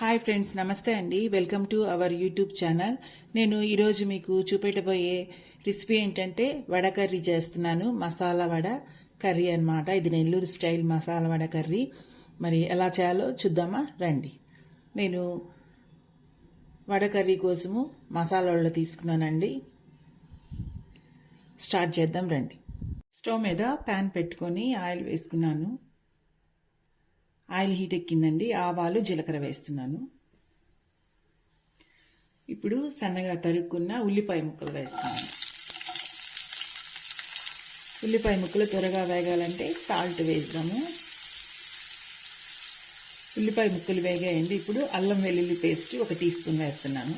Hi friends నమస్తే అండి. Welcome to our YouTube channel నేను ఈరోజు మీకు చూపెట్టబోయే రెసిపీ ఏంటంటే వడ కర్రీ చేస్తున్నాను. మసాలా వడ కర్రీ అన్నమాట. ఇది నెల్లూరు స్టైల్ మసాలా వడ కర్రీ. మరి ఎలా చేయాలో చూద్దామా? రండి. నేను వడ కర్రీ కోసము మసాలా తీసుకున్నానండి. స్టార్ట్ చేద్దాం రండి. స్టవ్ మీద ప్యాన్ పెట్టుకొని ఆయిల్ వేసుకున్నాను. ఆయిల్ హీట్ ఎక్కిందండి ఆవాలు జీలకర్ర వేస్తున్నాను. ఇప్పుడు సన్నగా తరుక్కున్న ఉల్లిపాయ ముక్కలు వేస్తున్నాను. ఉల్లిపాయ ముక్కలు త్వరగా వేగాలంటే సాల్ట్ వేద్దాము. ఉల్లిపాయ ముక్కలు వేగాయండి ఇప్పుడు అల్లం వెల్లుల్లి పేస్ట్ ఒక టీ స్పూన్ వేస్తున్నాను.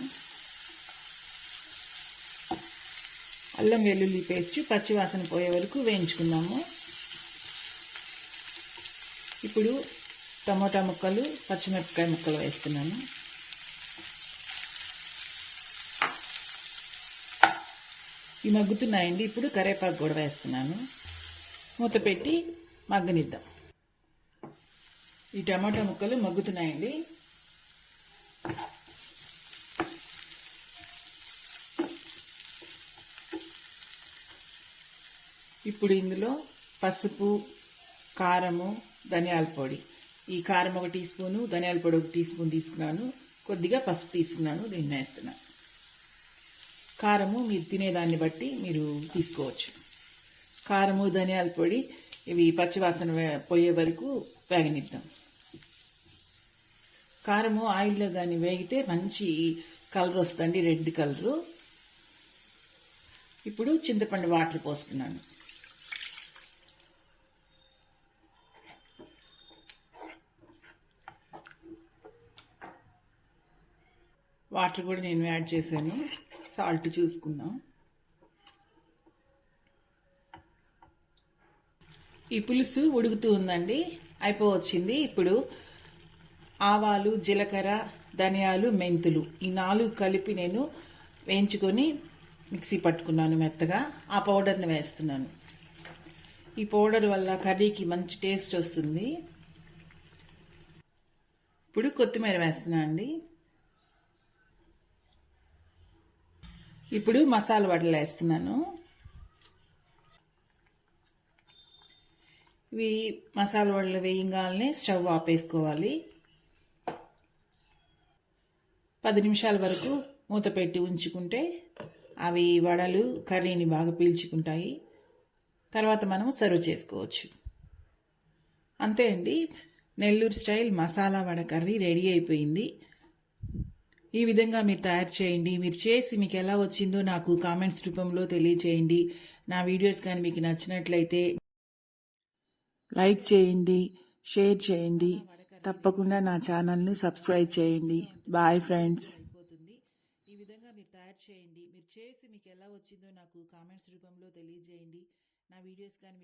అల్లం వెల్లుల్లి పేస్ట్ పచ్చివాసన పోయే వరకు వేయించుకుందాము. ఇప్పుడు టమోటా ముక్కలు పచ్చిమిరపకాయ ముక్కలు వేస్తున్నాను. ఇవి మగ్గుతున్నాయండి. ఇప్పుడు కరేపాకు కూడా వేస్తున్నాను. మూత పెట్టి మగ్గనిద్దాం. ఈ టమాటా ముక్కలు మగ్గుతున్నాయండి. ఇప్పుడు ఇందులో పసుపు కారము ధనియాల పొడి ఈ కారం ఒక టీ స్పూను ధనియాల పొడి ఒక టీ స్పూన్ తీసుకున్నాను. కొద్దిగా పసుపు తీసుకున్నాను దీన్ని వేస్తున్నాను కారము మీరు తినేదాన్ని బట్టి మీరు తీసుకోవచ్చు. కారము ధనియాల పొడి ఇవి పచ్చివాసన పోయే వరకు వేగనిద్దాం. కారము ఆయిల్లో కానీ వేగితే మంచి కలర్ వస్తుంది రెడ్ కలరు. ఇప్పుడు చింతపండు వాటర్ పోస్తున్నాను. వాటర్ కూడా నేను యాడ్ చేశాను. సాల్ట్ చూసుకుందాం. ఈ పులుసు ఉడుకుతూ ఉందండి. అయిపోవచ్చింది. ఇప్పుడు ఆవాలు జీలకర్ర ధనియాలు మెంతులు ఈ నాలుగు కలిపి నేను వేయించుకొని మిక్సీ పట్టుకున్నాను మెత్తగా. ఆ పౌడర్ని వేస్తున్నాను. ఈ పౌడర్ వల్ల కర్రీకి మంచి టేస్ట్ వస్తుంది. ఇప్పుడు కొత్తిమీర వేస్తున్నాను అండి. ఇప్పుడు మసాలా వడలు వేస్తున్నాను. ఇవి మసాలా వడలు వేయంగానే స్టవ్ ఆపేసుకోవాలి. పది నిమిషాల వరకు మూత పెట్టి ఉంచుకుంటే అవి వడలు కర్రీని బాగా పీల్చుకుంటాయి. తర్వాత మనం సర్వ్ చేసుకోవచ్చు. అంతే అండి. Nellore style masala vada curry ready అయిపోయింది. ఈ విధంగా మీరు తయారు చేయండి. మీరు చేసి మీకు ఎలా వచ్చిందో నాకు కామెంట్స్ రూపంలో తెలియచేయండి. నా వీడియోస్ కానీ మీకు నచ్చినట్లయితే లైక్ చేయండి షేర్ చేయండి. తప్పకుండా నా ఛానల్ను సబ్స్క్రైబ్ చేయండి. బాయ్ ఫ్రెండ్స్ ఈ విధంగా మీరు తయారు చేయండి. మీరు చేసి మీకు ఎలా వచ్చిందో నాకు కామెంట్స్ రూపంలో తెలియజేయండి. నా వీడియోస్ కానీ